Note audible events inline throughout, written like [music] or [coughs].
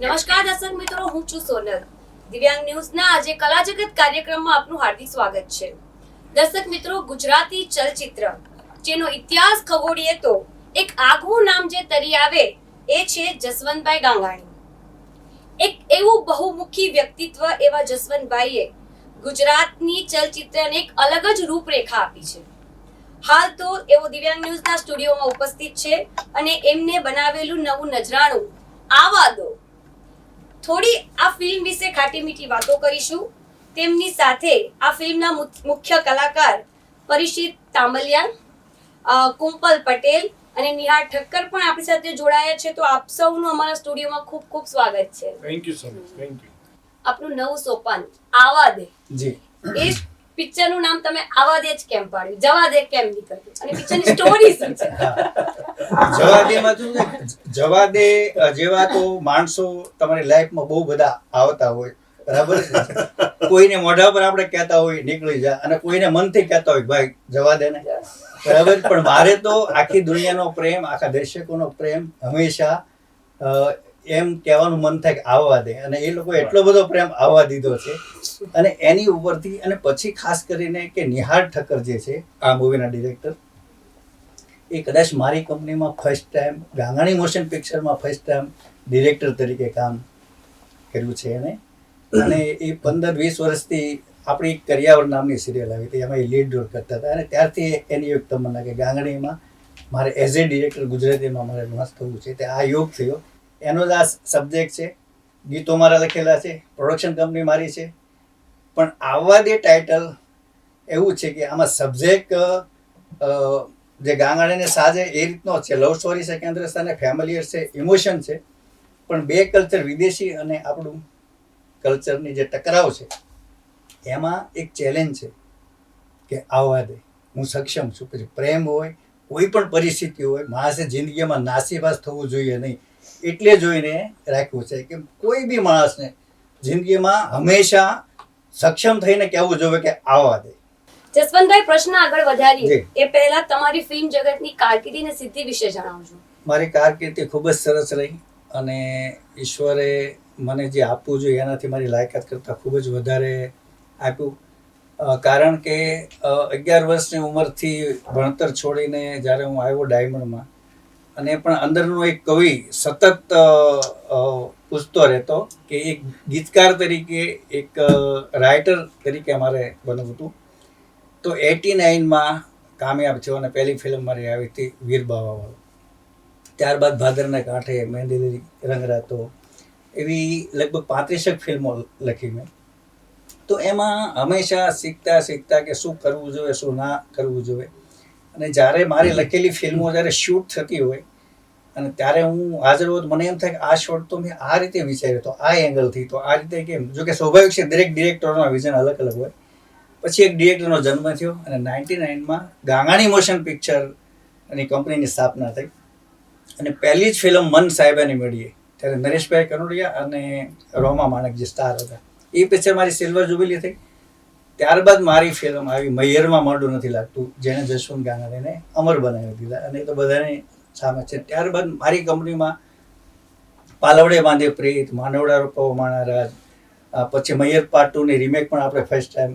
નમસ્કાર દર્શક મિત્રો, હું છું સોનલ. દિવ્યાંગ ન્યૂઝના આજે કલા જગત કાર્યક્રમમાં આપનું હાર્દિક સ્વાગત છે. દર્શક મિત્રો, ગુજરાતી ચલચિત્ર, જેનો ઇતિહાસ ખગોળીએ તો, એક આગવું નામ જે તરી આવે, એ છે જસવંતભાઈ ગાંગાણી એક એવું બહુમુખી વ્યક્તિત્વ એવા જસવંતભાઈએ ગુજરાતની ચલચિત્રને એક અલગ જ રૂપરેખા આપી છે. હાલ તો એવો દિવ્યાંગ ન્યૂઝના સ્ટુડિયોમાં ઉપસ્થિત છે અને એમને બનાવેલું નવું નજરાણું, આવા દો થોડી આ ફિલ્મ વિશે ખાટી મીઠી વાતો કરીશું. તેમની સાથે આ ફિલ્મના મુખ્ય કલાકાર પરિષિત તાંબલિયા અ, કુંપલ પટેલ અને નિહાર ઠક્કર પણ આપણી સાથે જોડાયા છે. તો આપ સૌનું અમારા સ્ટુડિયોમાં ખૂબ ખૂબ સ્વાગત છે. Thank you so much thank you આપનું નવું સોપાન આવા દે. જી. એ પિક્ચરનું નામ તમે આવા દે જ કેમ પાડ્યું? જવા દે કેમ નીકળ્યું અને પિક્ચરની સ્ટોરી શું છે? જવા દેમાં શું જવા દે જેવા તો માણસો તમારી લાઈફમાં બહુ બધા આવતા હોય. બરાબર? કોઈને મોઢા પર આપણે કહેતા હોય, નીકળી જા. અને કોઈને મનથી કહેતા હોય, ભાઈ, જવા દે ને. બરાબર? પણ મારે તો આખી દુનિયાનો પ્રેમ, આખા દર્શકોનો પ્રેમ હંમેશા એમ કહેવાનું મન થાય કે આવવા દે. અને એ લોકો એટલો બધો પ્રેમ આવવા દીધો છે. અને એની ઉપરથી અને પછી ખાસ કરીને કે નિહાર ઠક્કર જે છે, આ મૂવીના ડિરેક્ટર એ કદાચ મારી કંપનીમાં ફર્સ્ટ ટાઈમ ગાંગાણી મોશન પિક્ચરમાં ફર્સ્ટ ટાઈમ ડિરેક્ટર તરીકે કામ કર્યું છે એને. અને એ પંદર વીસ વર્ષથી આપણી કરિયાવર નામની સિરિયલ આવી હતી, એમાં એ લીડ રોલ કરતા હતા. અને ત્યારથી એની એક તમને કે ગાંગણીમાં મારે એઝ એ ડિરેક્ટર ગુજરાતીમાં મારે મસ્ત થવું છે. તે આ યોગ થયો. એનો જ આ સબ્જેક્ટ છે. ગીતો મારા લખેલા છે પ્રોડક્શન કંપની મારી છે. પણ આવવા દે ટાઇટલ એવું છે કે આમાં સબ્જેક્ટ જે ગાંગાણીને સાજે એ રીતનો છે. લવ સ્ટોરી છે કેન્દ્ર સ્થાને ફેમિલિયર છે ઇમોશન છે. પણ બે કલ્ચર વિદેશી અને આપણું કલ્ચરની જે ટકરાવ છે, એમાં એક ચેલેન્જ છે કે આવવા દે. હું સક્ષમ છું. પછી પ્રેમ હોય, કોઈ પણ પરિસ્થિતિ હોય, માણસે જિંદગીમાં નાસીભાસ થવું જોઈએ નહીં. એટલે જોઈને રાખ્યું છે કે કોઈ બી માણસને જિંદગીમાં હંમેશા સક્ષમ થઈને કહેવું જોઈએ કે આવવા દે. જસવંતભાઈ પ્રશ્ન આગળ વધારીએ. એ પહેલા તમારી ફિલ્મ જગતની કારકિર્દી અને સિદ્ધિ વિશે જણાવજો. મારી કારકિર્દી ખૂબ જ સરસ રહી અને ઈશ્વરે મને જે આપવું જોઈએ એનાથી મારી લાયકાત કરતાં ખૂબ જ વધારે આપ્યું. કારણ કે અગિયાર વર્ષની ઉંમરથી ભણતર છોડીને જ્યારે હું આવ્યો ડાયમંડમાં અને પણ અંદરનો એક કવિ સતત પૂછતો રહેતો કે એક ગીતકાર તરીકે, એક રાઇટર તરીકે અમારે બનવું હતું. તો એટી નાઇનમાં કામયાબ થયો અને પહેલી ફિલ્મ મારી આવી હતી વીર બાવાવાળો. ત્યારબાદ ભાદરના કાંઠે મહેંદીલી રંગરાતો એવી લગભગ પાંત્રીસેક ફિલ્મો લખી મેં. તો એમાં હંમેશા શીખતા શીખતા કે શું કરવું જોઈએ, શું ના કરવું જોઈએ. અને જ્યારે મારી લખેલી ફિલ્મો જ્યારે શૂટ થતી હોય, અને ત્યારે હું હાજર હોત, મને એમ થાય કે આ શોટ તો મેં આ રીતે વિચાર્યો તો આ એંગલથી તો આ રીતે કેમ? જો કે સ્વાભાવિક છે, દરેક ડિરેક્ટરોના વિઝન અલગ અલગ હોય. પછી એક ડિરેક્ટરનો જન્મ થયો, અને નાઇન્ટી નાઇનમાં ગાંગાણી મોશન પિક્ચર એની કંપનીની સ્થાપના થઈ. અને પહેલી જ ફિલ્મ મન સાહેબાની મળીએ ત્યારે નરેશભાઈ કનોડિયા અને રોમા માણક જે સ્ટાર હતા. એ પિક્ચર મારી સિલ્વર જુબિલી થઈ. ત્યારબાદ મારી ફિલ્મ આવી મૈયરમાં મોઢું નથી લાગતું જેને જશવંત ગાંગાણીને અમર બનાવી દીધા. અને તો બધાને સામે છે. ત્યારબાદ મારી કંપનીમાં પાલવડે બાંધે પ્રીત, માંડવડા રૂપો માણારાજ પછી મૈયર પાર્ટ ટુની રિમેક પણ આપણે ફર્સ્ટ ટાઈમ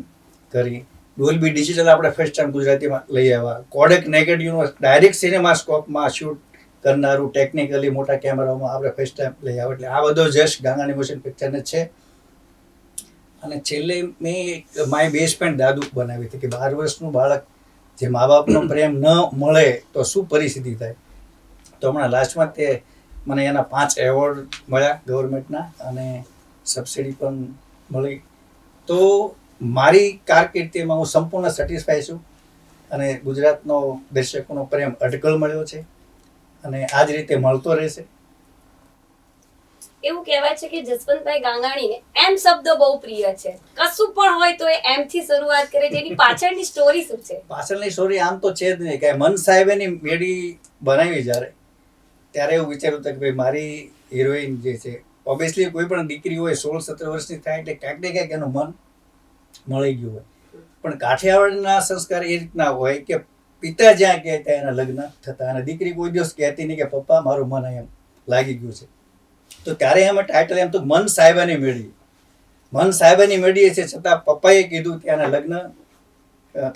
કરી. ડોલબી ડિજિટલ આપણે ફર્સ્ટ ટાઈમ ગુજરાતીમાં લઈ આવ્યા. કોડેક નેગેટિવનો ડાયરેક્ટ સિનેમા સ્કોપમાં શૂટ કરનારું ટેકનિકલી મોટા કેમેરામાં આપણે ફર્સ્ટ ટાઈમ લઈ આવ્યા. એટલે આ બધો જશ ગાંગાની મોશન પિક્ચરને છે. અને છેલ્લે મેં એક માય ફ્રેન્ડ દાદુ બનાવી હતી કે બાર વર્ષનું બાળક જે મા બાપનો પ્રેમ ન મળે તો શું પરિસ્થિતિ થાય? તો હમણાં લાસ્ટમાં તે મને એના પાંચ એવોર્ડ મળ્યા ગવર્મેન્ટના અને સબસિડી પણ મળી. તો મારી કારકિર્દીમાં હું સંપૂર્ણ સેટિસ્ફાય છું અને ગુજરાતનો દર્શકોનો પ્રેમ અટકળ મળ્યો છે અને આ જ રીતે મળતો રહેશે. એવું કહેવાય છે કે જસવંતભાઈ ગાંગાણીને એમ શબ્દ બહુ પ્રિય છે. કશું પણ હોય તો એ એમ થી શરૂઆત કરે છે. પાછળની સ્ટોરી શું છે? પાછળની સ્ટોરી આમ તો છે જ નહીં. કે મન સાહેબેની મેડી બનાવી જ્યારે, ત્યારે એવું વિચાર્યું કે ભાઈ મારી હિરોઈન જે છે ઓબ્વિયસલી કોઈ પણ દીકરી હોય, સોળ સત્તર વર્ષની થાય એટલે ક્યાંક ને ક્યાંક એનું મન મળી ગયું હોય. પણ કાઠિયાવાડના સંસ્કાર એ રીતના હોય કે પિતા જ્યાં કહે ત્યાં એના લગ્ન થતા અને દીકરી કોઈ દિવસ કહેતી નહીં કે પપ્પા, મારું મન એમ લાગી ગયું છે. તો ત્યારે એમાં ટાઇટલ એમ તો મન સાહેબાની મેળી મન સાહેબાની મેળીએ છે છતાં પપ્પાએ કીધું કે આના લગ્ન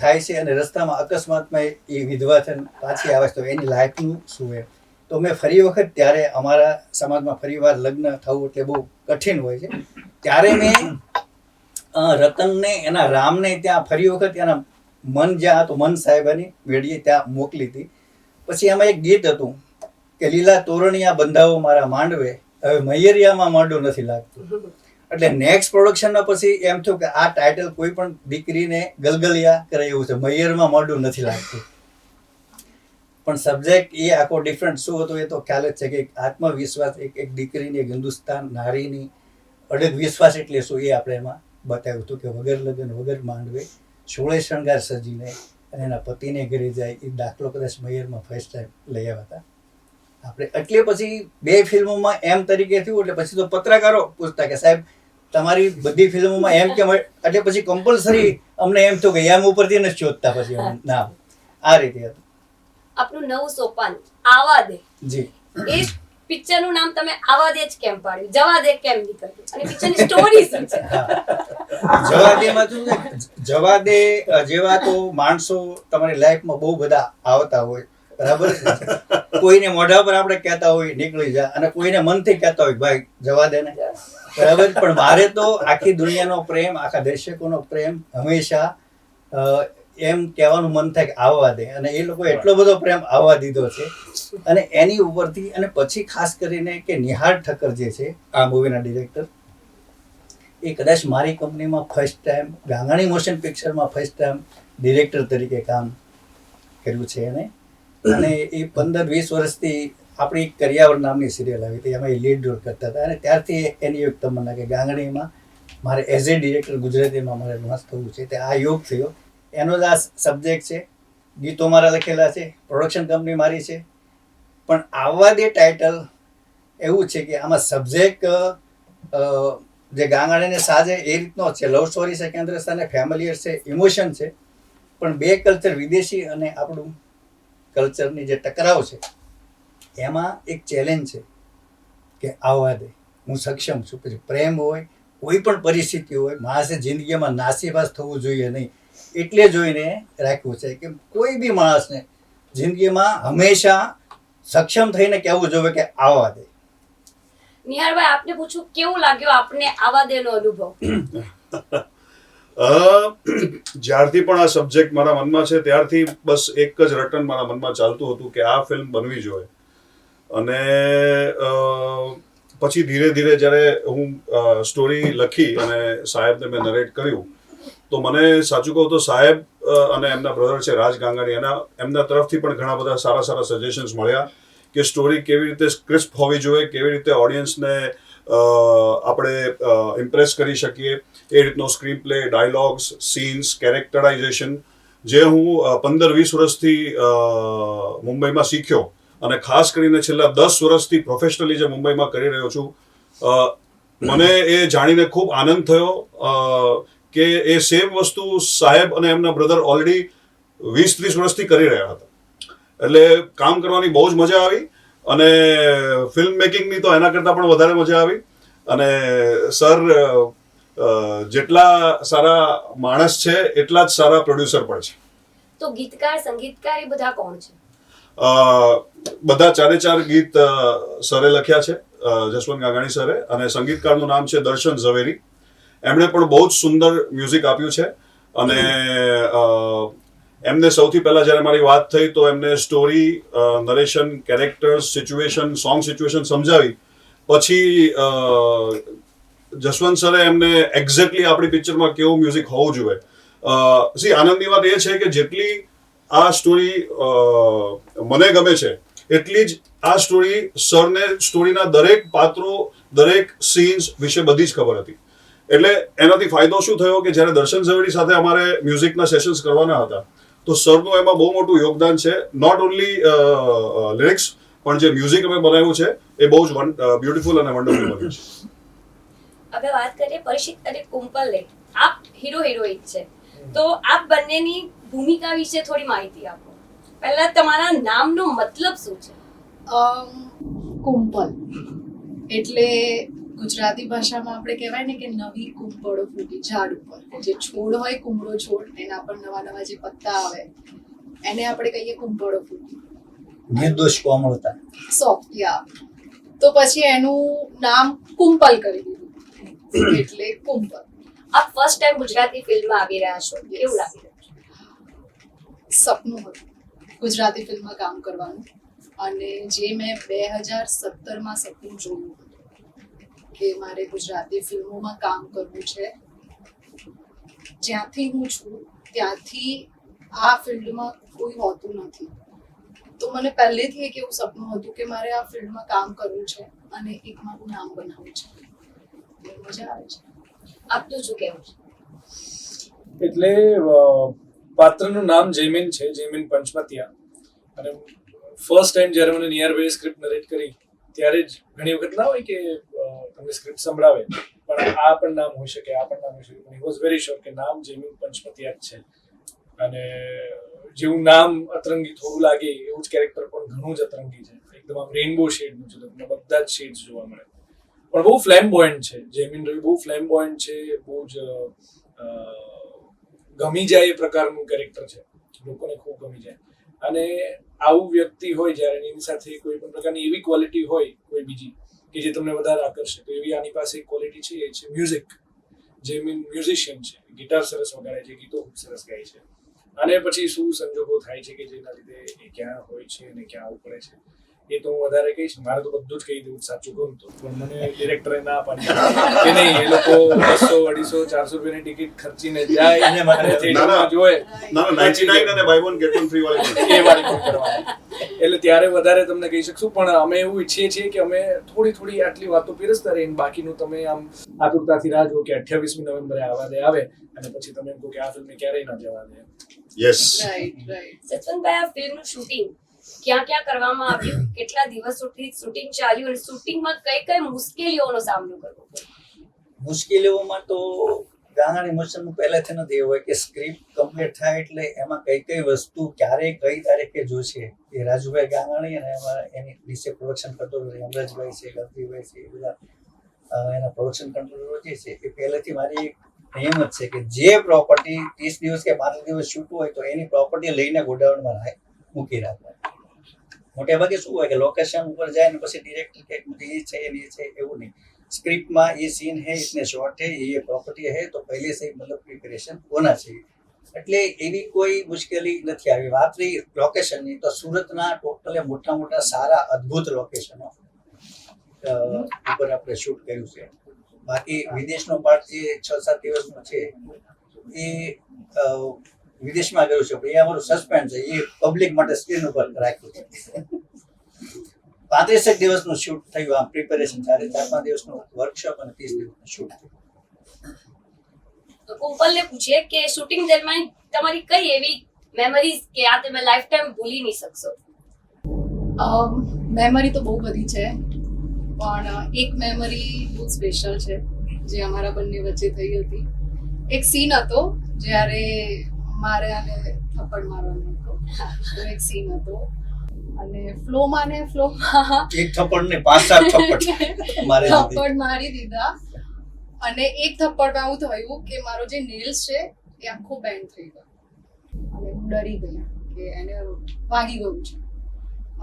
થાય છે અને રસ્તામાં અકસ્માતમાં એ વિધવા થઈને પાછી આવે તો એની લાઈફનું શું એમ? તો મેં ફરી વખત ત્યારે અમારા સમાજમાં ફરી વાર લગ્ન થવું એટલે બહુ કઠિન હોય છે. ત્યારે મેં રતનને, એના રામને ત્યાં ફરી વખત એના મન જ્યાં હતું, મન સાહેબાની મેળીએ ત્યાં મોકલી હતી. પછી એમાં એક ગીત હતું કે, લીલા તોરણિયા બંધાવો મારા માંડવે હવે મૈયરિયામાં મોઢું નથી લાગતું. એટલે નેક્સ્ટ પ્રોડક્શનમાં પછી એમ થયું કે આ ટાઇટલ કોઈ પણ દીકરીને ગલગલિયા કરે એવું છે. મૈયરમાં મોઢું નથી લાગતું. પણ સબ્જેક્ટ એ આખો ડિફરન્ટ શું હતો એ તો ખ્યાલ જ છે કે એક આત્મવિશ્વાસ, એક એક દીકરીની એક હિન્દુસ્તાન નારીની અડગ વિશ્વાસ એટલે શું એ આપણે એમાં બતાવ્યું હતું કે વગર લગ્ન, વગર માંડવે, સોળે શણગાર સજીને અને એના પતિને ઘરે જાય એ દાખલો કદાચ મૈયરમાં ફર્સ્ટ ટાઈમ લઈ આવ્યા હતા. આપણે એટલે પછી બે ફિલ્મોમાં એમ તરીકે થયું એટલે પછી તો પત્રકારો પૂછતા કે સાહેબ તમારી બધી ફિલ્મોમાં એમ કેમ એટલે પછી કમ્પલસરી અમને એમ થયું કે એમ ઉપરથી ને શોધતા પછી ના આ રીતે હતું. આપનું નવું સોપાન આવા દે જી. એ પિક્ચરનું નામ તમે આવા દે જ કેમ પાડ્યું? જવા દે કેમ નીકળ્યું? અને પિક્ચરની સ્ટોરી શું છે? જવા દેમાં શું છે? જવા દે જેવા તો માણસો તમારી લાઈફમાં બહુ બધા આવતા હોય બરાબર? કોઈને મોઢા પર આપણે કહેતા હોય નીકળી જા અને કોઈને મનથી કહેતા હોય ભાઈ જવા દે ને. બરાબર? પણ મારે તો આખી દુનિયાનો પ્રેમ આખા દર્શકોનો પ્રેમ હંમેશા એમ કહેવાનું મન થાય કે આવવા દે. અને એ લોકો એટલો બધો પ્રેમ આવવા દીધો છે. અને એની ઉપરથી અને પછી ખાસ કરીને કે નિહાર ઠક્કર જે છે આ મૂવીના ડિરેક્ટર એ કદાચ મારી કંપનીમાં ફર્સ્ટ ટાઈમ ગાંગાણી મોશન પિક્ચરમાં ફર્સ્ટ ટાઈમ ડિરેક્ટર તરીકે કામ કર્યું છે એને. અને એ પંદર વીસ વર્ષથી આપણી કરિયાવર નામની સિરિયલ આવી હતી. એમાં એ લીડ રોલ કરતા હતા. અને ત્યારથી એની એક તમન્ના કે ગાંગણીમાં મારે એઝ એ ડિરેક્ટર ગુજરાતીમાં મારે લોન્ચ થવું છે. તે આ યોગ થયો. એનો જ આ સબ્જેક્ટ છે. ગીતો મારા લખેલા છે. પ્રોડક્શન કંપની મારી છે. પણ આવવા દે ટાઇટલ એવું છે કે આમાં સબ્જેક્ટ જે ગાંગાણીને સાજે એ રીતનો છે. લવ સ્ટોરી છે કેન્દ્ર સ્થાને ફેમિલિયર છે ઇમોશન છે. પણ બે કલ્ચર વિદેશી અને આપણું કલ્ચરની જે ટકરાવ છે એમાં એક ચેલેન્જ છે કે આવવા દે. હું સક્ષમ છું. પછી પ્રેમ હોય કોઈ પણ પરિસ્થિતિ હોય માણસે જિંદગીમાં નાસીવાસ થવું જોઈએ નહીં. એટલે જોઈને રાખ્યું છે કે કોઈ બી માણસને જિંદગીમાં હંમેશા સક્ષમ થઈને કહેવું જોઈએ કે આવવા દે. નિહારભાઈ આપને પૂછું કેવું લાગ્યો આપને આવા દેનો અનુભવ? [coughs] જ્યારથી પણ આ સબ્જેક્ટ મારા મનમાં છે, ત્યારથી બસ એક જ રટન મારા મનમાં ચાલતું હતું કે આ ફિલ્મ બનવી જોઈએ. અને પછી ધીરે ધીરે જ્યારે હું સ્ટોરી લખી અને સાહેબને મેં નરેટ કર્યું, તો મને સાચું કહું તો સાહેબ અને એમના બ્રધર છે રાજ ગાંગાણી એના, એમના તરફથી પણ ઘણા બધા સારા સારા સજેશન્સ મળ્યા કે સ્ટોરી કેવી રીતે ક્રિસ્પ હોવી જોઈએ, કેવી રીતે ઓડિયન્સને આપણે ઇમ્પ્રેસ કરી શકીએ. એ રીતનો screen play dialogues scenes characterisation જે હું પંદર વીસ વર્ષથી મુંબઈમાં શીખ્યો અને ખાસ કરીને છેલ્લા દસ વર્ષથી પ્રોફેશનલી જે મુંબઈમાં કરી રહ્યો છું મને એ જાણીને ખૂબ આનંદ થયો કે એ સેમ વસ્તુ સાહેબ અને એમના બ્રધર ઓલરેડી વીસ ત્રીસ વર્ષથી કરી રહ્યા હતા. એટલે કામ કરવાની બહુ જ મજા આવી. અને ફિલ્મ મેકિંગની તો એના કરતાં પણ વધારે મજા આવી. અને સર જેટલા સારા માણસ છે એટલા જ સારા પ્રોડ્યુસર પણ છે. તો ગીતકાર સંગીતકાર એ બધા કોણ છે? બધા ચારે ચાર ગીત સરે લખ્યા છે જસવંત ગાગાણી સરે અને સંગીતકારનું નામ છે દર્શન ઝવેરી. એમણે પણ બહુ જ સુંદર મ્યુઝિક આપ્યું છે. અને એમને સૌથી પહેલા જ્યારે મારી વાત થઈ તો એમને story narration characters situation song situation સમજાવી. પછી જસવંત સરે એમને એક્ઝેક્ટલી આપણી પિક્ચરમાં કેવું મ્યુઝિક હોવું જોઈએ. સી આનંદની વાત એ છે કે જેટલી આ સ્ટોરી મને ગમે છે, એટલી જ આ સ્ટોરી સરને સ્ટોરીના દરેક પાત્રો, દરેક સીન્સ વિશે બધી જ ખબર હતી. એટલે એનાથી ફાયદો શું થયો કે જ્યારે દર્શન ઝવેરી સાથે અમારે મ્યુઝિકના સેશન્સ કરવાના હતા તો સરનું એમાં બહુ મોટું યોગદાન છે. નોટ ઓનલી લિરિક્સ પણ જે મ્યુઝિક અમે બનાવ્યું છે એ બહુ જ બ્યુટીફુલ અને વન્ડરફુલ બન્યું છે. હવે વાત કરીએ પરિષિત અને કુંપલ લેટ આપ હીરો હિરોઈન છે. તો આપ બંનેની ભૂમિકા વિશે થોડી માહિતી આપો. પહેલા તમારા નામનો મતલબ શું છે? કુંપલ. એટલે ગુજરાતી ભાષામાં આપણે કહેવાય ને કે નવી કુંપળો ફૂટી ઝાડ ઉપર. જે છોડ હોય કુમળો છોડ એના પર નવા નવા જે પત્તા આવે એને આપણે કહીએ કુંપળો ફૂટી. નિર્દોષ કોમળતા. સોફ્ટ યા તો પછી એનું નામ કુંપલ કરી દીધું. એટલે કુંપલ. આપ ફર્સ્ટ ટાઈમ ગુજરાતી ફિલ્મમાં આવી રહ્યા છો. કેવું લાગી રહ્યું છે? સપનું હતું ગુજરાતી ફિલ્મમાં કામ કરવાનું. અને જે મેં બે હજાર સત્તરમાં સપનું જોયું હતું. કે મારે ગુજરાતી ફિલ્મોમાં કામ કરવું છે. જ્યાંથી હું છું, ત્યાંથી આ ફિલ્ડમાં કોઈ હોતું નથી. તો મને પહેલેથી એક એવું સપનું હતું કે મારે આ ફિલ્ડમાં કામ કરવું છે અને એક મારું નામ બનાવવું છે. મજા આવે છે. આપનું શું કહેવું છે? એટલે પાત્રનું નામ જયમીન છે, જયમીન પંચમતિયા. અને ફર્સ્ટ ટાઈમ જ્યારે મને નિયર બાય સ્ક્રિપ્ટ નરેટ કરી ત્યારે જ ઘણી વખત ના હોય કે તમને સ્ક્રિપ્ટ સંભળાવે. પણ આ પણ નામ હોઈ શકે, આ પણ નામ હોઈ શકે. પણ વોઝ વેરી શ્યોર કે નામ જયમીન પંચમતિયા જ છે. અને જેવું નામ અતરંગી થોડું લાગે, એવું જ કેરેક્ટર પણ ઘણું જ અતરંગી છે. એકદમ આમ રેઇનબો શેડનું છે તમને બધા જ શેડ્સ જોવા મળે. પણ બહુ ફ્લેમ છે. જેમિન રવિ બહુ ફ્લેમ છે, બહુ જ ગમી જાય એ પ્રકારનું કેરેક્ટર છે. લોકોને ખૂબ ગમી જાય. અને આવું વ્યક્તિ હોય જ્યારે એની સાથે કોઈ પણ પ્રકારની એવી ક્વોલિટી હોય કોઈ બીજી કે જે તમને વધારે આકર્ષે, તો એવી આની પાસે ક્વોલિટી છે, એ છે મ્યુઝિક જે મીન મ્યુઝિશિયન છે. ગિટાર સરસ વગાડે છે, ગીતો ખૂબ સરસ ગાય છે. અને પછી શું સંજોગો થાય છે કે જેના લીધે એ ક્યાં હોય છે અને ક્યાં આવું પડે છે. એ તો હું વધારે કહીશ મારે તો બધું જ કહી દેવું સાચું કહું તો. પણ મને ડિરેક્ટરે ના પાડી. [laughs] કે નહીં એ લોકો બસો અઢીસો ચારસો રૂપિયાની ટિકિટ ખર્ચીને જાય અને મારે થિયેટરમાં જોવે. ના ના નાઇન્ટી નાઇન અને buy one get one free વાળી એ વાળી એટલે ત્યારે વધારે તમને કહી શકશું પણ અમે એવું ઈચ્છીએ છીએ કે અમે થોડી થોડી આટલી વાતો પીરસતા રહીને બાકીનું તમે આમ આતુરતાથી રાહ જુઓ કે અઠ્યાવીસમી નવેમ્બરે આવા દે આવે. અને પછી તમે એમ કહો કે આ ફિલ્મને ક્યારેય ના જવા દે. યસ રાઈટ રાઈટ સચવંતભાઈ આ ફિલ્મનું શૂટિંગ ક્યાં ક્યાં કરવામાં આવ્યું, કેટલા દિવસ સુધી શૂટિંગ ચાલ્યું અને શૂટિંગમાં કઈ કઈ મુશ્કેલીઓનો સામનો કરવો મુશ્કેલીઓમાં તો ગાંધાણી મોશનનું પહેલાથી નથી. હોય કે સ્ક્રિપ્ટ કમ્પ્લીટ થાય એટલે એમાં કઈ કઈ વસ્તુ ક્યારે, કઈ તારીખે જોશે એ રાજુભાઈ ગાંગાણી અને એમાં એની વિશે પ્રોડક્શન કંટ્રોલર યમરાજભાઈ છે ગંભીરભાઈ છે, એ બધા એના પ્રોડક્શન કંટ્રોલર જે છે. એ પહેલેથી મારી નિયમ જ છે કે જે પ્રોપર્ટી ત્રીસ દિવસ કે પાંત્રીસ દિવસ શૂટ હોય તો એની પ્રોપર્ટી લઈને ગોડાઉનમાં મૂકી રાખવાની. મોટે ભાગે શું હોય કે લોકેશન ઉપર જાય ને પછી ડિરેક્ટર કે એ છે એ છે, એવું નહીં. સ્ક્રિપ્ટમાં એ સીન હે ઇતને શોર્ટ હે એ પ્રોપર્ટી હે તો પહેલે સે મતલબ પ્રિપેરેશન હોના છે? એટલે એની કોઈ મુશ્કેલી નથી આવી. વાત રહી લોકેશનની તો સુરતના ટોટલે મોટા મોટા સારા અદ્ભુત લોકેશનો ઉપર આપણે શૂટ કર્યું છે. બાકી વિદેશનો પાર્ટ જે છ સાત દિવસનો છે, એ વિદેશમાં ગયું છે પણ એ અમારું સસ્પેન્ડ છે એ પબ્લિક માટે સ્ક્રીન ઉપર રાખ્યું છે. પાંત્રીસેક દિવસનું શૂટ થયું આમ પ્રિપેરેશન ચાલે ચાર પાંચ દિવસનું વર્કશોપ અને ત્રીસ દિવસનું શૂટ તો કુંપલને પૂછીએ કે શૂટિંગ દરમિયાન તમારી કઈ એવી મેમરીઝ કે આ તમે લાઈફ ટાઈમ ભૂલી નહીં શકશો? મેમરી તો બહુ બધી છે પણ એક મેમરી બહુ સ્પેશિયલ છે જે અમારા બંને વચ્ચે થઈ હતી. એક સીન હતો જ્યારે મારે આને થપ્પડ મારવાનો હતો. એક સીન હતો. અને ફ્લોમાં ને ફ્લોમાં એક થપ્પડ ને પાંચ સાત થપ્પડ મારે થપ્પડ મારી દીધા. અને એક થપ્પડમાં એવું થયું કે મારો જે નેલ્સ છે એ આખો બેન્ડ થઈ ગયો. અને હું ડરી ગઈ કે એને વાગી ગયું છે.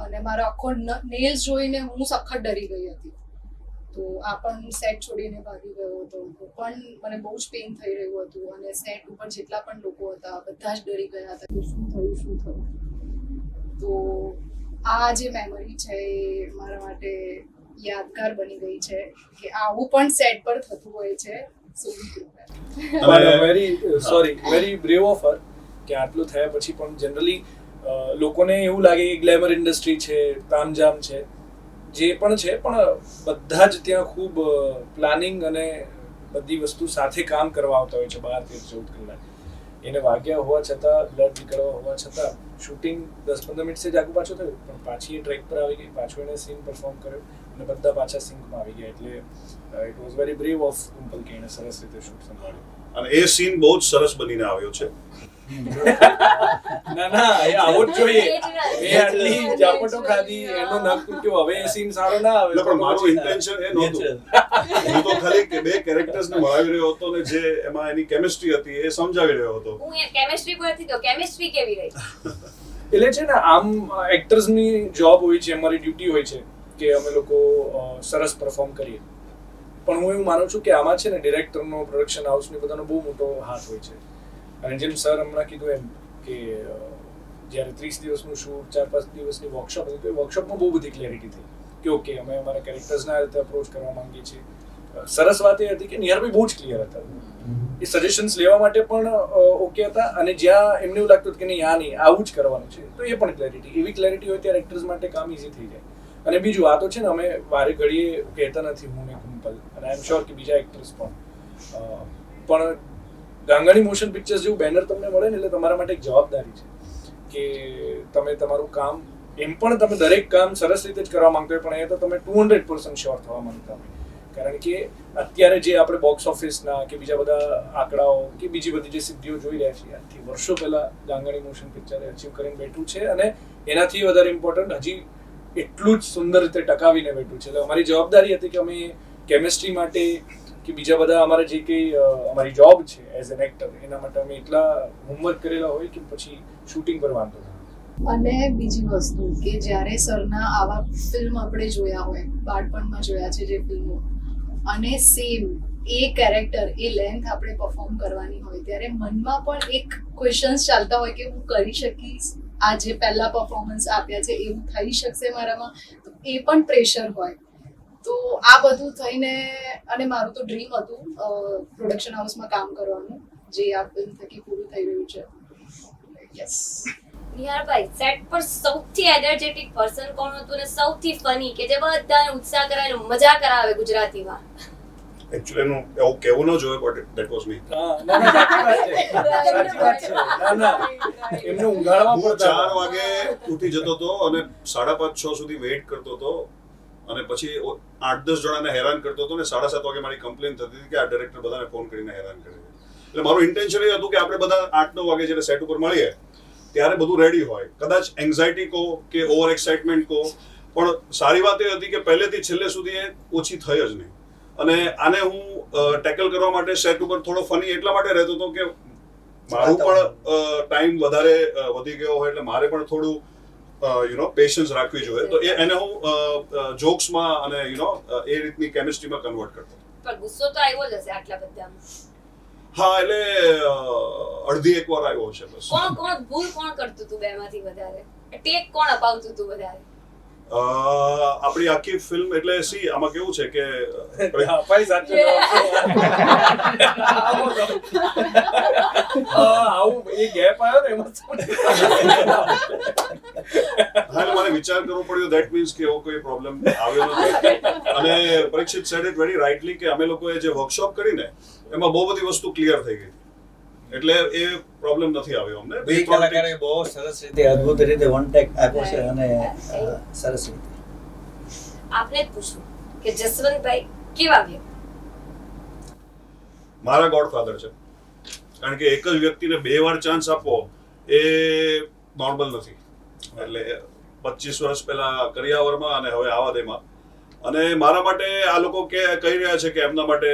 અને મારો આખો નેલ્સ જોઈને હું સખત ડરી ગઈ હતી. તો આ પણ સેટ છોડીને ભાગી ગયો હતો. પણ મને બહુ જ પેઇન થઈ રહ્યું હતું અને સેટ ઉપર જેટલા પણ લોકો હતા બધા જ ડરી ગયા હતા કે શું થયું શું થયું. તો આ જે મેમરી છે એ મારા માટે યાદગાર બની ગઈ છે કે આવું પણ સેટ પર થતું હોય છે. So very sorry very brave of her કે આટલું થયા પછી પણ જનરલી લોકોને એવું લાગે કે ગ્લેમર ઇન્ડસ્ટ્રી છે તામઝામ છે. જે પણ છે, પણ બધા જ ત્યાં ખૂબ પ્લાનિંગ અને બધી વસ્તુ સાથે કામ કરવા આવતા હોય છે બાર તેર ચૌદ કલાક એને વાગ્યા હોવા છતાં, બ્લડ નીકળવા હોવા છતાં, શૂટિંગ દસ પંદર મિનિટ જ આગું પાછું થયું. પણ પાછી એ ટ્રેક પર આવી ગઈ, પાછું એને સીન પરફોર્મ કર્યો અને બધા પાછા સિંકમાં આવી ગયા. એટલે it was very brave of Kumpal કે એને સરસ રીતે શૂટ સંભાળ્યું. અને એ સીન બહુ જ સરસ બનીને આવ્યો છે. ના ના એ આવો જ જોઈએ. એ આટલી જાપટો ખાધી એનો નાક તૂટ્યો. હવે એ સીન સારો ના આવે. પણ મારું ઇન્ટેન્શન એ નહોતું. હું તો ખાલી કે બે કેરેક્ટર્સને મળાવી રહ્યો હતો ને જે એમાં એની કેમિસ્ટ્રી હતી એ સમજાવી રહ્યો હતો. હું કેમિસ્ટ્રી પર હતી તો કેમિસ્ટ્રી કેવી રહી? એટલે છે ને આમ એક્ટર્સની જોબ હોય છે અમારી ડ્યુટી હોય છે કે અમે લોકો સરસ પરફોર્મ કરીએ. પણ હું એવું માનું છું કે આમાં છે ને ડિરેક્ટરનો પ્રોડક્શન હાઉસની બધાનો બહુ મોટો હાથ હોય છે. અને જેમ સર હમણાં કીધું એમ કે જ્યારે ત્રીસ દિવસનું શૂટ, ચાર પાંચ દિવસની વર્કશોપ હતી, તો એ વર્કશોપમાં બહુ બધી ક્લેરિટી થઈ કે ઓકે અમે અમારા કેરેક્ટર્સને રીતે અપ્રોચ કરવા માંગીએ છીએ. સરસ વાત એ હતી કે નિયર બી બહુ જ ક્લિયર હતા. એ સજેશન્સ લેવા માટે પણ ઓકે હતા અને જ્યાં એમને એવું લાગતું કે નહીં, આ નહીં, આવું જ કરવાનું છે, તો એ પણ ક્લેરિટી એવી ક્લેરિટી હોય ત્યારે એક્ટર્સ માટે કામ ઇઝી થઈ જાય. અને બીજું, આ તો છે ને અમે વારે ઘડીએ કહેતા નથી હું ને કુંપલ, અને આઈ એમ શ્યોર કે બીજા એક્ટર્સ પણ. પણ ગાંગાણી મોશન પિક્ચર્સ જેવું બેનર તમને મળે ને એટલે તમારા માટે એક જવાબદારી છે કે તમે તમારું કામ એમ પણ તમે દરેક કામ સરસ રીતે જ કરવા માંગતા હોય, પણ એ તો તમે ટુ હંડ્રેડ પર્સન્ટ શ્યોર થવા માંગતા હોય. કારણ કે અત્યારે જે આપણે બોક્સ ઓફિસના કે બીજા બધા આંકડાઓ કે બીજી બધી જે સિદ્ધિઓ જોઈ રહ્યા છીએ આજથી વર્ષો પહેલાં ગાંગાણી મોશન પિક્ચરે અચીવ કરીને બેઠું છે અને એનાથી વધારે ઇમ્પોર્ટન્ટ હજી એટલું જ સુંદર રીતે ટકાવીને બેઠું છે. એટલે અમારી જવાબદારી હતી કે અમે કેમિસ્ટ્રી માટે કે બીજા બધા અમારા જે કંઈ અમારી જોબ છે એઝ એન એક્ટર એના માટે અમે એટલા હોમવર્ક કરેલા હોય કે પછી શૂટિંગ પર વાંધો અને બીજી વસ્તુ કે જ્યારે સરના આવા ફિલ્મ આપણે જોયા હોય, બાળપણમાં જોયા છે જે ફિલ્મો અને સેમ એ કેરેક્ટર એ લેન્થ આપણે પરફોર્મ કરવાની હોય, ત્યારે મનમાં પણ એક ક્વેશ્ચન્સ ચાલતા હોય કે હું કરી શકીશ? આ જે પહેલા પરફોર્મન્સ આપ્યા છે, એવું થઈ શકશે મારામાં? એ પણ પ્રેશર હોય. તો આ બધું થઈને અને મારું તો ડ્રીમ હતું પ્રોડક્શન હાઉસમાં કામ કરવાનું જે આ ફિલ્મ થકી પૂરું થઈ રહ્યું છે. યસ નિહારભાઈ સેટ પર સૌથી એનર્જેટિક પર્સન કોણ હતું ને સૌથી ફની કે જે બધાને ઉત્સાહ કરાવે મજા કરાવે ગુજરાતીમાં? એકચ્યુઅલી નો એવું કહેવું ન જોઈએ બટ ધેટ વોઝ મી ના, ના, [laughs] સાચી વાત છે. સાચી વાત છે. ના, ના. એમને ઉંગાડવા હું પડતા ચાર વાગે ઉઠી જતો હતો અને સાડા પાંચ છ સુધી વેઇટ કરતો હતો. અને પછી આઠ દસ જણાને હેરાન કરતો હતો ને સાડા સાત વાગે મારી કમ્પ્લેન થતી હતી કે આ ડિરેક્ટર બધાને ફોન કરીને હેરાન કરે એટલે મારું ઇન્ટેન્શન એ હતું કે આપણે બધા આઠ નવ વાગે જ્યારે સેટ ઉપર મળીએ ત્યારે બધું રેડી હોય. કદાચ એન્ઝાયટી કહો કે ઓવર એક્સાઇટમેન્ટ કહો પણ સારી વાત એ હતી કે પહેલેથી છેલ્લે સુધી એ ઓછી થઈ જ નહીં. અને આને હું ટેકલ કરવા માટે સેટ ઉપર થોડો ફની એટલા માટે રહેતો હતો કે મારું પણ ટાઈમ વધારે વધી ગયો હોય એટલે મારે પણ થોડું યુ નો પેશન્સ રાખવી જોઈએ. તો એ એને હું જોક્સમાં અને યુ નો એ રીતની કેમિસ્ટ્રીમાં કન્વર્ટ કરતો. પણ ગુસ્સો તો આવ્યો જ હશે આટલા બધામાં. હા એટલે અડધી એક વાર આવ્યો છે બસ. કોણ કોણ ભૂલ કોણ કરતું તું બેમાંથી વધારે? ટેક કોણ અપાવતું તું વધારે? આપણી આખી ફિલ્મ એટલે સી આમાં કેવું છે કે. [laughs] આવો એ ગેપ આવ્યો ને એમાં? મારે વિચાર કરવો પડ્યો દેટ મીન્સ કે એવો કોઈ પ્રોબ્લેમ આવ્યો નથી અને Parikshit said it very rightly કે અમે લોકોએ જે વર્કશોપ કરીને એમાં બહુ બધી વસ્તુ ક્લિયર થઈ ગઈ એટલે એ પ્રોબ્લેમ નથી આવ્યો અમને. બે કલાકારે બહુ સરસ રીતે અદ્ભુત રીતે વન ટેક આપ્યો છે અને સરસ રીતે. આપને પૂછું કે જસવંતભાઈ કેવા વ્યક્તિ મારા ગોડફાધર છે. કારણ કે એક જ વ્યક્તિને બે વાર ચાન્સ આપવો એ નોર્મલ નથી. એટલે પચીસ વર્ષ પહેલા કરિયાવરમાં અને હવે આવા દેમાં. અને મારા માટે આ લોકો કે કહી રહ્યા છે કે એમના માટે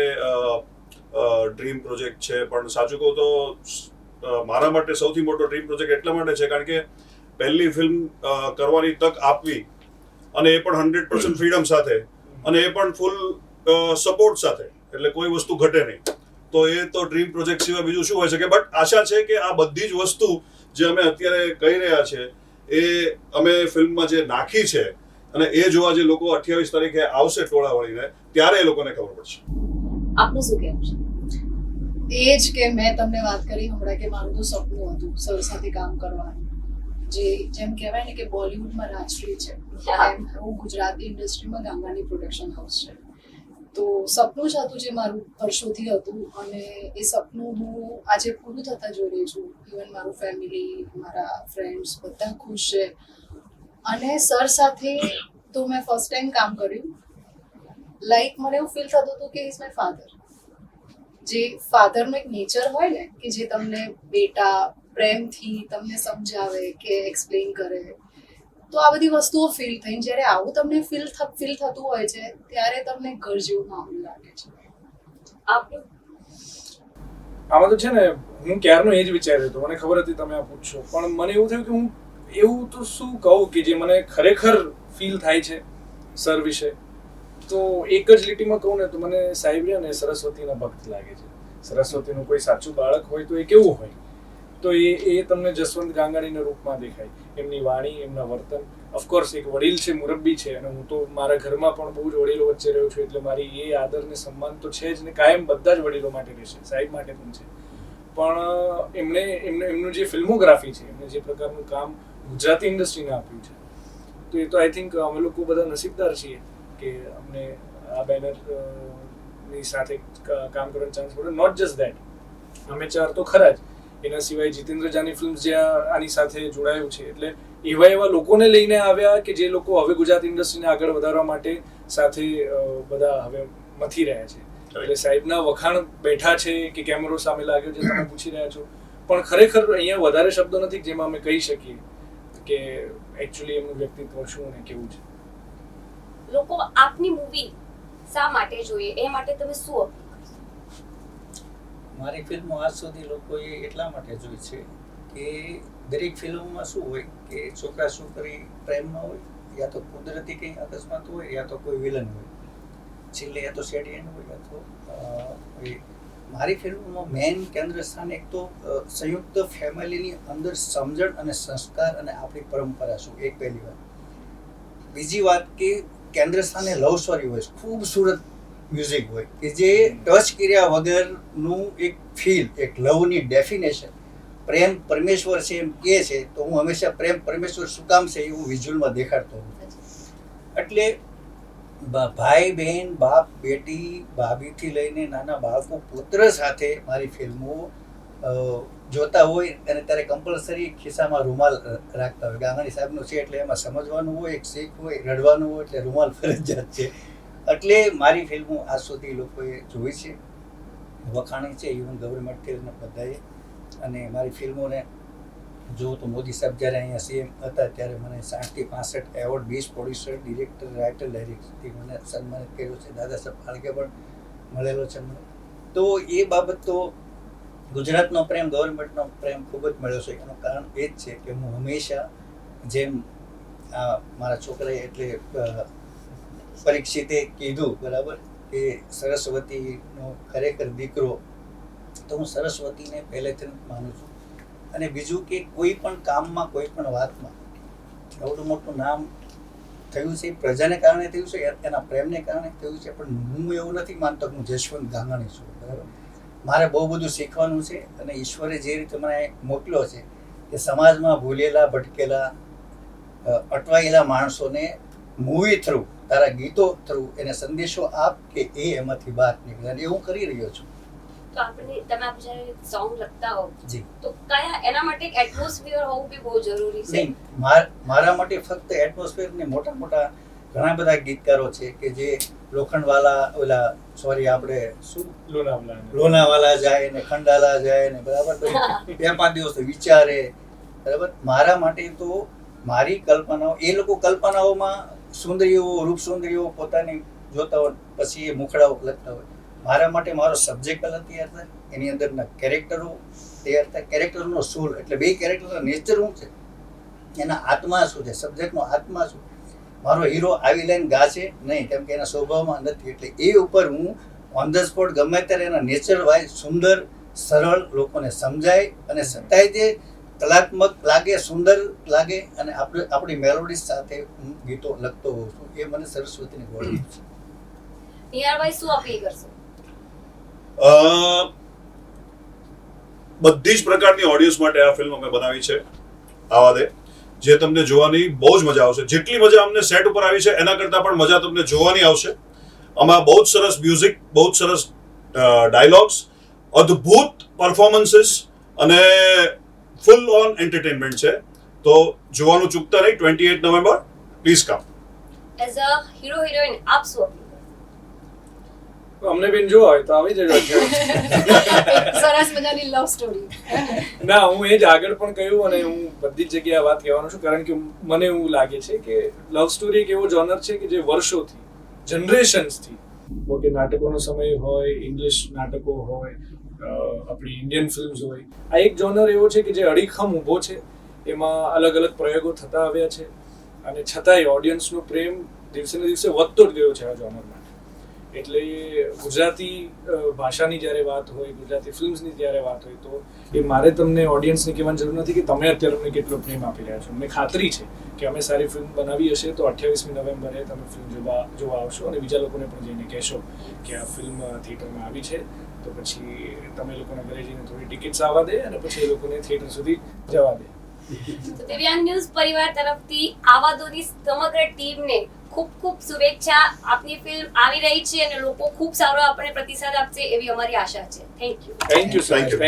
ડ્રીમ પ્રોજેક્ટ છે. પણ સાચું કહું તો મારા માટે સૌથી મોટો ડ્રીમ પ્રોજેક્ટ એટલા માટે છે કારણ કે પહેલી ફિલ્મ કરવાની તક આપવી અને એ પણ હંડ્રેડ પર્સન્ટ ફ્રીડમ સાથે અને એ પણ ફૂલ સપોર્ટ સાથે. એટલે કોઈ વસ્તુ ઘટે નહીં. તો એ તો ડ્રીમ પ્રોજેક્ટ સિવાય બીજું શું હોય શકે? બટ આશા છે કે આ બધી જ વસ્તુ જે અમે અત્યારે કહી રહ્યા છે, એ અમે ફિલ્મમાં જે નાખી છે અને એ જોવા જે લોકો અઠ્યાવીસ તારીખે આવશે ટોળા વળીને ત્યારે એ લોકોને ખબર પડશે. આપનું શું કહેવું છે? એ જ કે મેં તમને વાત કરી હમણાં કે મારું તો સપનું હતું સર સાથે કામ કરવાનું. જે જેમ કહેવાય ને કે બોલિવૂડમાં રાજશ્રી છે. એમ હું ગુજરાતી ઇન્ડસ્ટ્રીમાં ગાંગાની પ્રોડક્શન હાઉસ છે. તો સપનું જ હતું જે મારું વર્ષોથી હતું અને એ સપનું હું આજે પૂરું થતા જોઈ રહી છું. ઇવન મારું ફેમિલી મારા ફ્રેન્ડ્સ બધા ખુશ છે. અને સર સાથે તો મેં ફર્સ્ટ ટાઈમ કામ કર્યું. લાઈક મને એવું ફીલ થતું હતું કે ઇઝ માય ફાધર જે ફાધરનો એક નેચર હોય ને કે જે તમને બેટા પ્રેમથી તમને સમજાવે કે એક્સપ્લેન કરે. તો આ બધી વસ્તુઓ ફીલ થઈ. જ્યારે આવું તમને ફીલ ફીલ થતું હોય છે ત્યારે તમને ઘર જેવું માહોલ લાગે છે. આપનું? આમાં તો છે ને હું ક્યારનો એ જ વિચાર્યો હતો. મને ખબર હતી તમે આ પૂછશો. પણ મને એવું થયું કે હું એવું તો શું કહું કે જે મને ખરેખર ફીલ થાય છે સર વિશે? તો એક જ લીટીમાં કહું ને તો મને સાહેબ રહ્યા ને સરસ્વતીના ભક્ત લાગે છે. સરસ્વતીનું કોઈ સાચું બાળક હોય તો એ કેવું હોય? તો એ એ તમને જસવંત ગાંગાણીના રૂપમાં દેખાય. એમની વાણી, એમના વર્તન. ઓફકોર્સ એક વડીલ છે, મુરબ્બી છે, અને હું તો મારા ઘરમાં પણ બહુ જ વડીલો વચ્ચે રહ્યો છું, એટલે મારી એ આદર ને સન્માન તો છે જ ને કાયમ બધા જ વડીલો માટે રહેશે, સાહેબ માટે પણ છે. પણ એમણે એમને, એમનું જે ફિલ્મોગ્રાફી છે, એમને જે પ્રકારનું કામ ગુજરાતી ઇન્ડસ્ટ્રીને આપ્યું છે, તો એ તો આઈ થિંક અમે લોકો બધા નસીબદાર છીએ. કે અમને આ બેનરની સાથે કામ કરવાનો ચાન્સ મળ્યો. નોટ જસ્ટ ધેટ અમે ચાર તો ખરા જ. એના સિવાય જીતેન્દ્ર જાની ફિલ્મ જ્યાં આની સાથે જોડાયું છે. એટલે એવા એવા લોકોને લઈને આવ્યા કે જે લોકો હવે ગુજરાત ઇન્ડસ્ટ્રીને આગળ વધારવા માટે સાથે બધા હવે મથી રહ્યા છે. એટલે સાહેબના વખાણ બેઠા છે કે કેમેરો સામે લાગ્યો છે, તમે પૂછી રહ્યા છો. પણ ખરેખર અહીંયા વધારે શબ્દો નથી જેમાં અમે કહી શકીએ કે એકચ્યુઅલી એમનું વ્યક્તિત્વ શું અને કેવું છે. લોકો આપની મૂવી શા માટે જોઈએ? એ માટે તમે શું અપીલ મારી ફિલ્મો આજ સુધી લોકોએ એટલા માટે જોઈ છે કે દરેક ફિલ્મમાં શું હોય કે છોકરા છોકરી પ્રેમમાં હોય, યા તો કુદરતી કંઈ અકસ્માત હોય, યા તો કોઈ વિલન હોય. છેલ્લે યા તો સેડ હોય, યા તો મારી ફિલ્મમાં મેઇન કેન્દ્ર સ્થાન એક તો સંયુક્ત ફેમિલીની અંદર સમજણ અને સંસ્કાર અને આપણી પરંપરા શું? એક પહેલી વાત. બીજી વાત કે કેન્દ્ર સ્થાને લવ સ્ટોરી હોય, ખૂબસૂરત મ્યુઝિક હોય, કે જે ટચ કર્યા વગરનું એક ફીલ એક લવની ડેફિનેશન પ્રેમ પરમેશ્વર છે એમ કહે છે, તો હું હંમેશા પ્રેમ પરમેશ્વર શું કામ છે એ હું વિઝ્યુઅલમાં દેખાડતો હોઉં એટલે ભાઈ બહેન બાપ, બેટી, ભાભીથી લઈને નાના બાળકો, પુત્ર સાથે મારી ફિલ્મો જોતા હોય અને ત્યારે કમ્પલસરી ખિસ્સામાં રૂમાલ રાખતા હોય. ગાંગણી સાહેબનું છે એટલે એમાં સમજવાનું હોય, એક શીખ હોય, રડવાનું હોય એટલે રૂમાલ ફરજિયાત છે. એટલે મારી ફિલ્મો આજ સુધી લોકોએ જોઈ છે. વખાણી છે ઇવન ગવર્મેન્ટ બધાએ. અને મારી ફિલ્મોને જો તો મોદી સાહેબ જ્યારે અહીંયા સીએમ હતા ત્યારે મને સાઠથી પાસઠ એવોર્ડ બીસ પ્રોડ્યુસર ડિરેક્ટર રાઇટર ડાયરેક્ટરથી મને સન્માનિત કર્યો છે. દાદા સાહેબ ફાળકે પણ મળેલો છે મને. તો એ બાબત તો ગુજરાતનો પ્રેમ, ગવર્મેન્ટનો પ્રેમ ખૂબ જ મળ્યો છે. એનું કારણ એ જ છે કે હું હંમેશા જેમ આ મારા છોકરાએ એટલે પરીક્ષિતે કીધું, બરાબર, કે સરસ્વતીનો ખરેખર દીકરો, તો હું સરસ્વતીને પહેલેથી માનું છું. અને બીજું કે કોઈ પણ કામમાં, કોઈ પણ વાતમાં આવડું મોટું નામ થયું છે, પ્રજાને કારણે થયું છે, એના પ્રેમને કારણે થયું છે, પણ હું એવું નથી માનતો કે હું જશવંત ગાંગાણી છું, બરાબર. મારે બહુ બધું શીખવાનું છે અને ઈશ્વરે જે રીતે મને મોકલ્યો છે કે સમાજમાં ભૂલેલા ભટકેલા અટવાયેલા માણસોને મૂવી થ્રુ તારા ગીતો થ્રુ એને સંદેશો આપ કે એ એમાંથી બહાર નીકળે. અને એ હું કરી રહ્યો છું. તો આપણે તમે આપણે જ્યારે સોંગ લખતા હો તો કયા એના માટે એક એટમોસ્ફિયર હોવું બી બહુ જરૂરી છે? મારા માટે ફક્ત એટમોસ્ફિયર ને મોટા મોટા ઘણા બધા ગીતકારો છે કે જે લોખંડવાલા ઓલા સોરી આપણે શું? લોનાવાલા લોનાવાલા જાય ને ખંડાલા જાય ને બરાબર? બે પાંચ દિવસ વિચારે બરાબર? મારા માટે તો મારી કલ્પનાઓ એ લોકો કલ્પનાઓમાં સુંદરીઓ રૂપ સુંદરીઓ પોતાની જોતા હોય પછી એ મુખડાઓ લખતા હોય. મારા માટે મારો સબ્જેક્ટ અલગ તૈયાર થાય એની અંદરના કેરેક્ટરો તૈયાર થાય. કેરેક્ટરનો સોલ એટલે બે કેરેક્ટરનો નેચર શું છે? એના આત્મા શું છે? સબ્જેક્ટનો આત્મા શું મારો હીરો આવી લાઈન ગાશે નહીં કેમ કે એના સ્વભાવમાં નથી. એટલે એ ઉપર હું ઓન ધ સ્પોટ ગમે ત્યારે એના નેચર વાઇઝ સુંદર સરળ લોકોને સમજાય અને છતાંય જે કલાત્મક લાગે સુંદર લાગે અને આપણે આપણી મેલોડી સાથે હું ગીતો લખતો હોઉં છું. એ મને સરસ્વતીની ગોળી છે. નિયારભાઈ શું અપીલ કરશો? બધી જ પ્રકારની ઓડિયન્સ માટે આ ફિલ્મ અમે બનાવી છે. આવા દે. જે તમને જોવાની બહુ જ મજા આવશે. જેટલી મજા અમને સેટ ઉપર આવી છે, એના કરતાં પણ મજા તમને જોવાની આવશે. આમાં બહુ જ સરસ મ્યુઝિક બહુ જ સરસ ડાયલોગ્સ અદ્ભુત પરફોર્મન્સીસ અને ફૂલ ઓન એન્ટરટેનમેન્ટ છે. તો જોવાનું ચૂકતા નહીં twenty eight November please come as a hero heroine આપ અમને બેન જો હોય તો આવી જજો [laughs] સરસ મજાની લવ સ્ટોરી ના હું એ જ આગળ પણ કહ્યું અને હું બધી જ જગ્યાએ વાત કહેવાનો છું કારણ કે મને એવું લાગે છે કે લવ સ્ટોરી એક એવો જોનર છે કે જે વર્ષોથી જનરેશન્સથી ઓકે નાટકોનો સમય હોય ઇંગ્લિશ નાટકો હોય આપણી ઇન્ડિયન ફિલ્મ્સ હોય આ એક જોનર એવો છે કે જે અડીખમ ઊભો છે એમાં અલગ અલગ પ્રયોગો થતા આવ્યા છે અને છતાંય ઓડિયન્સનો પ્રેમ દિવસે ને દિવસે વધતો જ ગયો છે આ જોનર માટે એટલે ગુજરાતી ભાષાની જ્યારે વાત હોય, ગુજરાતી ફિલ્મ્સની જ્યારે વાત હોય, તો એ મારે તમને ઓડિયન્સને કહેવાની જરૂર નથી કે તમે અત્યારે અમને કેટલો પ્રેમ આપી રહ્યા છો. મને ખાતરી છે કે અમે સારી ફિલ્મ બનાવી હશે તો અઠ્યાવીસમી નવેમ્બરે તમે ફિલ્મ જોવા જોવા આવશો અને બીજા લોકોને પણ જઈને કહેશો કે આ ફિલ્મ થિયેટરમાં આવી છે. તો પછી તમે લોકોને ઘરે જઈને થોડી ટિકિટ્સ આવવા દે અને પછી એ લોકોને થિયેટર સુધી જવા દે. દિવ્યાંગ ન્યૂઝ પરિવાર તરફથી આવાદોની સમગ્ર ટીમને ખૂબ ખૂબ શુભેચ્છા. આપની ફિલ્મ આવી રહી છે અને લોકો ખૂબ સારો આપણને પ્રતિસાદ આપશે એવી અમારી આશા છે. Thank you thank you thank. Thank